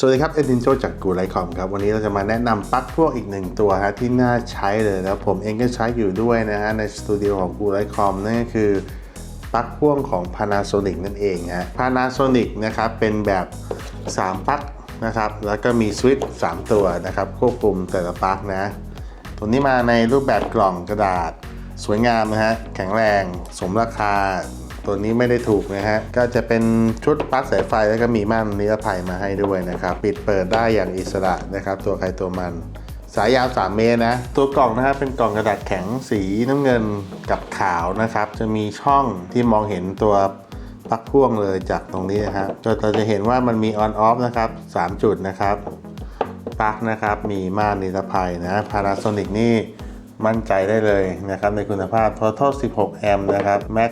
สวัสดีครับ เอ็ดดินโจจากกูไลคอมครับ วันนี้เราจะมาแนะนำปลั๊กพวกอีกหนึ่งตัวฮะที่น่าใช้เลยแล้วผมเองก็ใช้อยู่ด้วยนะฮะในสตูดิโอของกูไลคอมนั่นก็คือปลั๊กพ่วงของ Panasonic นั่นเองฮะ Panasonic นะครับเป็นแบบ 3ปลั๊กนะครับแล้วก็มีสวิตช์3ตัวนะครับควบคุมแต่ละปลั๊กนะ ตัวนี้มาในรูปแบบกล่องกระดาษ สวยงามนะฮะแข็งแรง สมราคา ตัวนี้ไม่ได้ถูกนะฮะ ก็จะเป็นชุดปลั๊กสายไฟแล้วก็มีม่านนิรภัยมาให้ด้วยนะครับ ปิดเปิดได้อย่างอิสระนะครับ ตัวใครตัวมัน สายยาว 3 เมตรนะ ตัวกล่องนะครับเป็นกล่องกระดาษแข็งสีน้ำเงินกับขาวนะครับ จะมีช่องที่มองเห็นตัวปลั๊กพ่วงเลยจากตรงนี้นะครับจนเราจะเห็นว่ามันมี on off นะครับ 3 จุดนะครับปลั๊กนะครับ มีม่านนิรภัยนะ Panasonic นี่ มั่นใจได้เลยนะครับในคุณภาพ Total 16 แอมป์นะครับ Max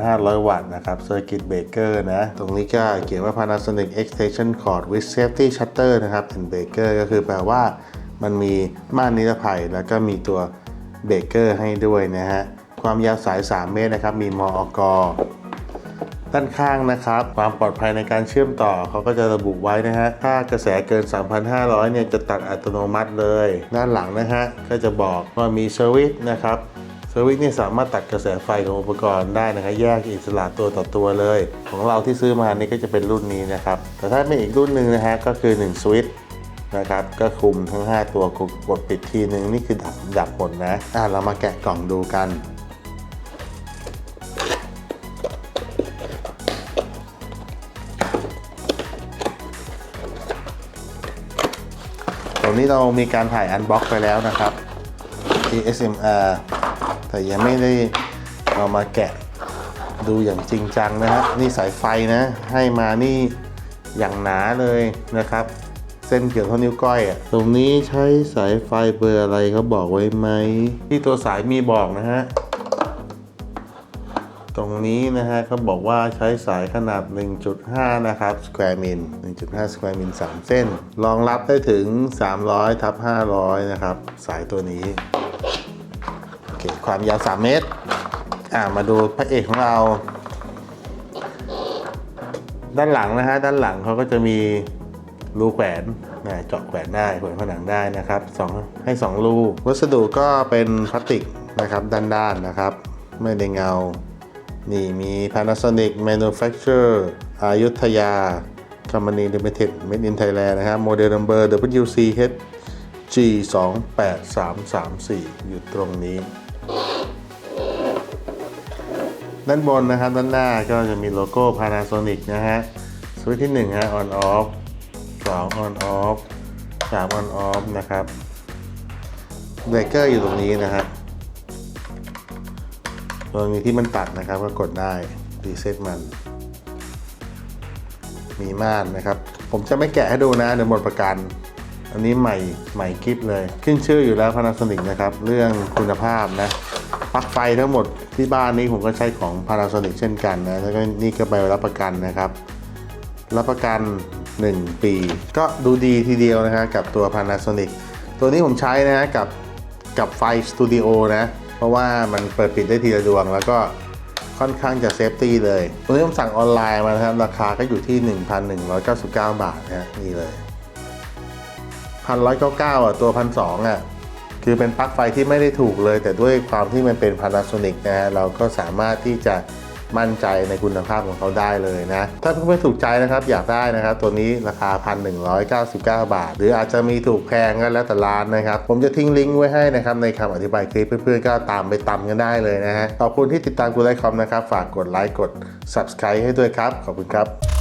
3,500 วัตต์นะครับ Circuit Breaker นะ ตรงนี้ก็เขียนว่า Panasonic Extension Cord with Safety Shutter นะครับ and Breaker ก็คือแปลว่ามันมีม่านนิรภัย แล้วก็มีตัวเบรกเกอร์ให้ด้วยนะฮะ ความยาวสาย 3 เมตรนะครับ มีมอก ด้านข้างนะครับ ความปลอดภัยในการเชื่อมต่อเขาก็จะระบุไว้นะฮะ ถ้ากระแสเกิน 3,500 เนี่ยจะตัดอัตโนมัติเลย ด้านหลังนะฮะ ก็จะบอกว่ามีสวิตช์นะครับสวิตช์นี่สามารถตัดกระแสไฟของอุปกรณ์ได้นะครับแยกอิสระตัวต่อตัวเลย ของเราที่ซื้อมานี่ก็จะเป็นรุ่นนี้นะครับ แต่ถ้าเป็นอีกรุ่นหนึ่งนะฮะก็คือ1สวิตช์นะครับก็คุมทั้ง 5 ตัวกดปิดทีนึงนี่คือดับดับหมดนะอะเรามาแกะกล่องดูกัน เรามีการถ่ายอันบ็อกไปแล้วนะครับ TSMR แต่ยังไม่ได้เอามาแกะดูอย่างจริงจังนะฮะนี่สายไฟนะให้มานี่อย่างหนาเลยนะครับ เส้นเกี่ยวเท่านิ้วก้อยอะ่ะตรงนี้ใช้สายไฟเบอร์อะไรเขาบอกไว้ไหม ที่ตัวสายมีบอกนะฮะ ตรงนี้นะฮะเขาบอกว่าใช้สายขนาด 1.5 นะครับ square min 1.5 square min 3เส้น รองรับได้ถึง 300ทับ500 นะครับ สายตัวนี้ โอเค ความยาว 3 เมตร อ่ามาดูพระเอกของเรา ด้านหลังนะฮะ ด้านหลังเขาก็จะมีรูแขวนนะเจาะแขวนได้แขวนผนังได้นะครับสองให้ 2 รู วัสดุก็เป็นพลาสติกนะครับด้านๆนะครับ ไม่ได้เงา นี่มี Panasonic Manufacturer อายุทยา Company Limited Made in Thailand นะครับ Model Number WCH G 2 8 3 3 4 อยู่ตรงนี้ ด้านบนนะครับ ด้านหน้าก็จะมีโลโก้ Panasonic นะฮะสวิตช์ที่1ฮะ on off 2 on off 3 on off นะครับเบรกเกอร์อยู่ตรงนี้นะครับ ตรงนี้ที่มันตัดนะครับก็กดได้รีเซ็ตมัน มีม่านนะครับ ผมจะไม่แกะให้ดูนะเดี๋ยวหมดประกัน อันนี้ใหม่ใหม่คลิปเลย ขึ้นชื่ออยู่แล้ว Panasonic นะครับ เรื่องคุณภาพนะปลั๊กไฟทั้งหมดที่บ้านนี้ผมก็ใช้ของ Panasonic เช่นกันนะแล้วก็นี่ก็ใบรับประกันนะครับ รับประกัน 1 ปี ก็ดูดีทีเดียวนะฮะกับตัว Panasonic ตัวนี้ผมใช้นะกับกับไฟสตูดิโอนะ เพราะว่ามันเปิดปิดได้ทีละดวง แล้วก็ค่อนข้างจะเซฟตี้เลยตัวนี้ผมสั่งออนไลน์มานะครับ ราคาก็อยู่ที่ 1,199 บาทนะฮะนี่เลย1,199อะตัว1,200อะคือเป็นปลั๊กไฟที่ไม่ได้ถูกเลย แต่ด้วยความที่มันเป็น Panasonic นะฮะเราก็สามารถที่จะ มั่นใจในคุณภาพของเขาได้เลยนะ ถ้าเพื่อนๆถูกใจนะครับอยากได้นะครับ ตัวนี้ราคา 1,199 บาท หรืออาจจะมีถูกแพงก็แล้วแต่ร้านนะครับ ผมจะทิ้งลิงก์ไว้ให้นะครับในคำอธิบายคลิปเพื่อนๆก็ตามไปตำกันได้เลยนะฮะขอบคุณที่ติดตามกูไลคอมนะครับ ฝากกดไลค์กด subscribe ให้ด้วยครับ ขอบคุณครับ